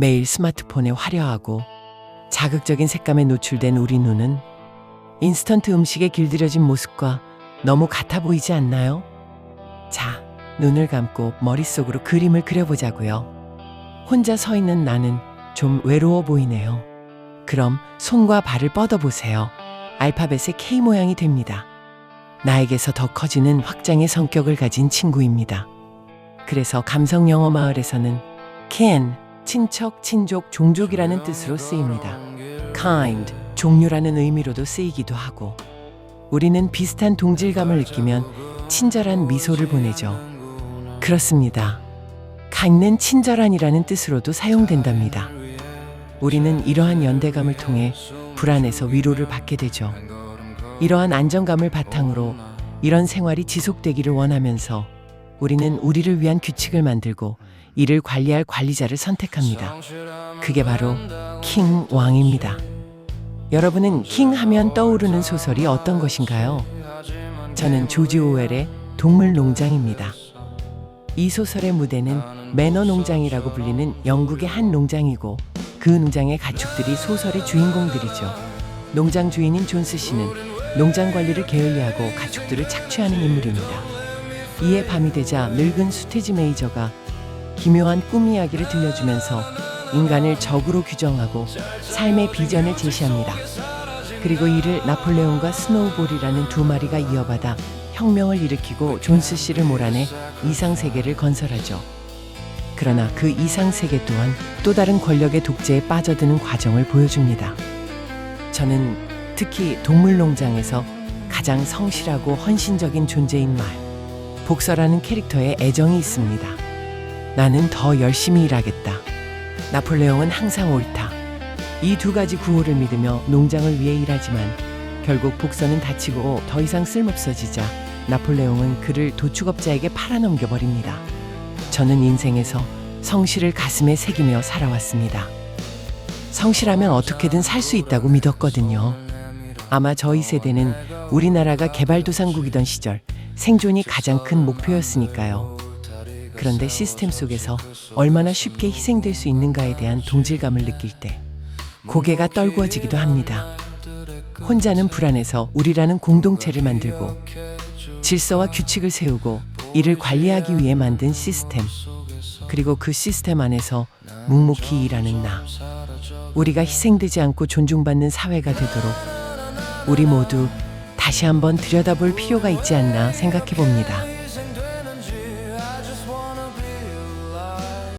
매일 스마트폰에 화려하고 자극적인 색감에 노출된 우리 눈은 인스턴트 음식에 길들여진 모습과 너무 같아 보이지 않나요? 자, 눈을 감고 머릿속으로 그림을 그려보자고요. 혼자 서 있는 나는 좀 외로워 보이네요. 그럼 손과 발을 뻗어보세요. 알파벳의 K 모양이 됩니다. 나에게서 더 커지는 확장의 성격을 가진 친구입니다. 그래서 감성 영어 마을에서는 kin, 친척, 친족, 종족이라는 뜻으로 쓰입니다. kind, 종류라는 의미로도 쓰이기도 하고 우리는 비슷한 동질감을 느끼면 친절한 미소를 보내죠. 그렇습니다. kind는 친절한이라는 뜻으로도 사용된답니다. 우리는 이러한 연대감을 통해 불안에서 위로를 받게 되죠. 이러한 안정감을 바탕으로 이런 생활이 지속되기를 원하면서 우리는 우리를 위한 규칙을 만들고 이를 관리할 관리자를 선택합니다. 그게 바로 킹 왕입니다. 여러분은 킹 하면 떠오르는 소설이 어떤 것인가요? 저는 조지 오웰의 동물 농장입니다. 이 소설의 무대는 매너 농장이라고 불리는 영국의 한 농장이고 그 농장의 가축들이 소설의 주인공들이죠. 농장 주인인 존스 씨는 농장 관리를 게을리하고 가축들을 착취하는 인물입니다. 이에 밤이 되자 늙은 수태지 메이저가 기묘한 꿈 이야기를 들려주면서 인간을 적으로 규정하고 삶의 비전을 제시합니다. 그리고 이를 나폴레옹과 스노우볼이라는 두 마리가 이어받아 혁명을 일으키고 존스 씨를 몰아내 이상 세계를 건설하죠. 그러나 그 이상 세계 또한 또 다른 권력의 독재에 빠져드는 과정을 보여줍니다. 저는 특히 동물농장에서 가장 성실하고 헌신적인 존재인 말, 복서라는 캐릭터에 애정이 있습니다. 나는 더 열심히 일하겠다. 나폴레옹은 항상 옳다. 이 두 가지 구호를 믿으며 농장을 위해 일하지만 결국 복서는 다치고 더 이상 쓸모없어지자 나폴레옹은 그를 도축업자에게 팔아넘겨 버립니다. 저는 인생에서 성실을 가슴에 새기며 살아왔습니다. 성실하면 어떻게든 살 수 있다고 믿었거든요. 아마 저희 세대는 우리나라가 개발도상국이던 시절 생존이 가장 큰 목표였으니까요. 그런데 시스템 속에서 얼마나 쉽게 희생될 수 있는가에 대한 동질감을 느낄 때 고개가 떨구어지기도 합니다. 혼자는 불안해서 우리라는 공동체를 만들고 질서와 규칙을 세우고 이를 관리하기 위해 만든 시스템 그리고 그 시스템 안에서 묵묵히 일하는 나 우리가 희생되지 않고 존중받는 사회가 되도록 우리 모두 다시 한번 들여다볼 필요가 있지 않나 생각해 봅니다.